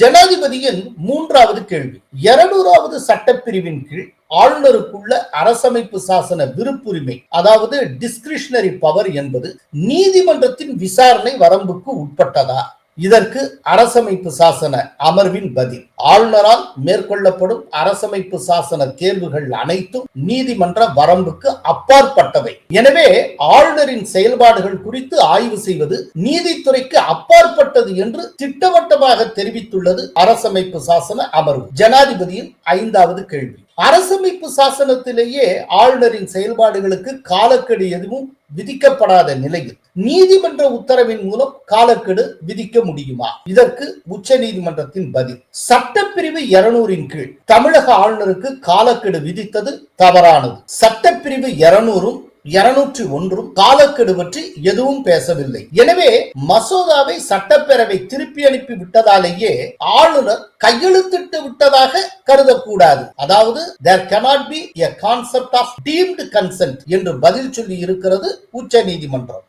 ஜனாதிபதியின் மூன்றாவது கேள்வி. இருநூறாவது சட்டப்பிரிவின் கீழ் ஆளுநருக்குள்ள அரசமைப்பு சாசன விருப்புரிமை அதாவது டிஸ்கிரிஷனரி பவர் என்பது நீதிமன்றத்தின் விசாரணை வரம்புக்கு உட்பட்டதா? இதற்கு அரசமைப்பு சாசன அமர்வின் பதில். ஆளுநரால் மேற்கொள்ளப்படும் அரசமைப்பு சாசன தேர்வுகள் அனைத்தும் நீதிமன்ற வரம்புக்கு அப்பாற்பட்டவை. எனவே ஆளுநரின் செயல்பாடுகள் குறித்து ஆய்வு செய்வது நீதித்துறைக்கு அப்பாற்பட்டது என்று திட்டவட்டமாக தெரிவித்துள்ளது அரசமைப்பு சாசன அமர்வு. ஜனாதிபதியின் ஐந்தாவது கேள்வி. அரசமைப்பு சாசனத்திலேயே ஆளுநரின் செயல்பாடுகளுக்கு காலக்கெடு எதுவும் விதிக்கப்படாத நிலையில் நீதிமன்ற உத்தரவின் மூலம் காலக்கெடு விதிக்க முடியுமா? இதற்கு உச்ச நீதிமன்றத்தின் பதில். சட்டப்பிரிவு இருநூறின் கீழ் தமிழக ஆளுநருக்கு காலக்கெடு விதித்தது தவறானது. சட்டப்பிரிவு இருநூறும் இருநூற்றி ஒன்றும் காலக்கெடு பற்றி எதுவும் பேசவில்லை. எனவே மசோதாவை சட்டப்பேரவை திருப்பி அனுப்பி விட்டதாலேயே ஆளுநர் கையெழுத்திட்டு விட்டதாக கருதக்கூடாது. அதாவது there cannot be a concept of deemed consent என்று பதில் சொல்லி இருக்கிறது உச்ச நீதிமன்றம்